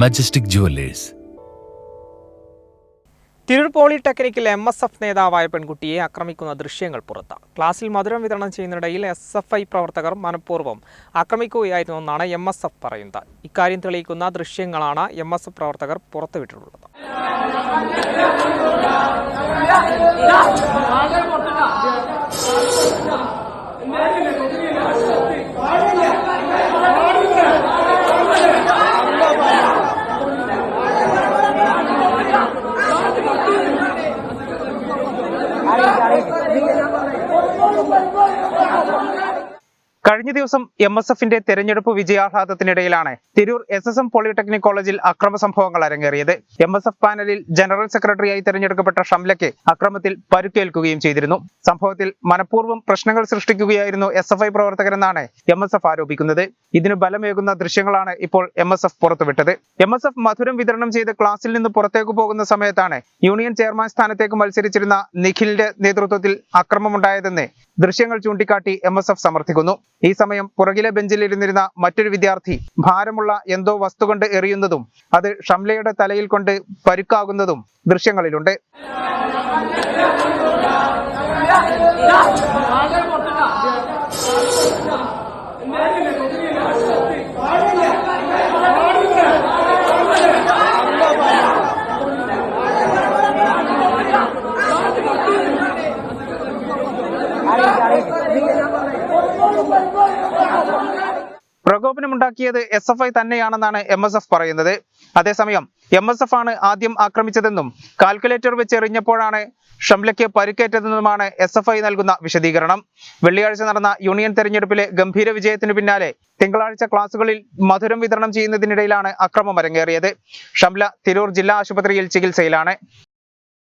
Majestic jewellers Tirur പോളിടെക്നിക്കിൽ M S F നേതാവായ പെൺകുട്ടിയെ ആക്രമിക്കുന്ന ദൃശ്യങ്ങൾ പുറത്ത്. ക്ലാസ്സിൽ മധുരം വിതരണം ചെയ്യുന്നതിനിടയിൽ എസ് എഫ് ഐ പ്രവർത്തകർ മനഃപൂർവം ആക്രമിക്കുകയായിരുന്നുവെന്നാണ് എം എസ് എഫ് പറയുന്നത്. ഇക്കാര്യം തെളിയിക്കുന്ന ദൃശ്യങ്ങളാണ് എം എസ് എഫ് പ്രവർത്തകർ പുറത്തുവിട്ടിട്ടുള്ളത്. കഴിഞ്ഞ ദിവസം എം എസ് എഫിന്റെ തെരഞ്ഞെടുപ്പ് വിജയാഹ്ലാദത്തിനിടയിലാണ് Tirur S S M polytechnic കോളേജിൽ അക്രമ സംഭവങ്ങൾ അരങ്ങേറിയത്. എം എസ് എഫ് പാനലിൽ ജനറൽ സെക്രട്ടറിയായി തെരഞ്ഞെടുക്കപ്പെട്ട ഷംലയ്ക്ക് അക്രമത്തിൽ പരുക്കേൽക്കുകയും ചെയ്തിരുന്നു. സംഭവത്തിൽ മനഃപൂർവം പ്രശ്നങ്ങൾ സൃഷ്ടിക്കുകയായിരുന്നു എസ് എഫ് ഐ പ്രവർത്തകരെന്നാണ് എം എസ് എഫ് ആരോപിക്കുന്നത്. ഇതിന് ബലമേകുന്ന ദൃശ്യങ്ങളാണ് ഇപ്പോൾ എം എസ് എഫ് പുറത്തുവിട്ടത്. എം എസ് എഫ് മധുരം വിതരണം ചെയ്ത് ക്ലാസ്സിൽ നിന്ന് പുറത്തേക്ക് പോകുന്ന സമയത്താണ് യൂണിയൻ ചെയർമാൻ സ്ഥാനത്തേക്ക് മത്സരിച്ചിരുന്ന നിഖിലിന്റെ നേതൃത്വത്തിൽ അക്രമമുണ്ടായതെന്ന് ദൃശ്യങ്ങൾ ചൂണ്ടിക്കാട്ടി എം എസ് എഫ് സമർത്ഥിക്കുന്നു. ഈ സമയം പുറകിലെ ബെഞ്ചിൽ ഇരുന്നിരുന്ന മറ്റൊരു വിദ്യാർത്ഥി ഭാരമുള്ള എന്തോ വസ്തു കൊണ്ട് എറിയുന്നതും അത് ഷംലയുടെ തലയിൽ കൊണ്ട് പരുക്കാകുന്നതും ദൃശ്യങ്ങളിലുണ്ട്. പ്രകോപനമുണ്ടാക്കിയത് എസ് എഫ് ഐ തന്നെയാണെന്നാണ് എം എസ് എഫ് പറയുന്നത്. അതേസമയം എം എസ് എഫ് ആണ് ആദ്യം ആക്രമിച്ചതെന്നും കാൽക്കുലേറ്റർ വെച്ച് എറിഞ്ഞപ്പോഴാണ് ഷംലയ്ക്ക് പരിക്കേറ്റതെന്നുമാണ് എസ് എഫ് ഐ നൽകുന്ന വിശദീകരണം. വെള്ളിയാഴ്ച നടന്ന യൂണിയൻ തെരഞ്ഞെടുപ്പിലെ ഗംഭീര വിജയത്തിനു പിന്നാലെ തിങ്കളാഴ്ച ക്ലാസുകളിൽ മധുരം വിതരണം ചെയ്യുന്നതിനിടയിലാണ് അക്രമം അരങ്ങേറിയത്. ഷംല തിരൂർ ജില്ലാ ആശുപത്രിയിൽ ചികിത്സയിലാണ്.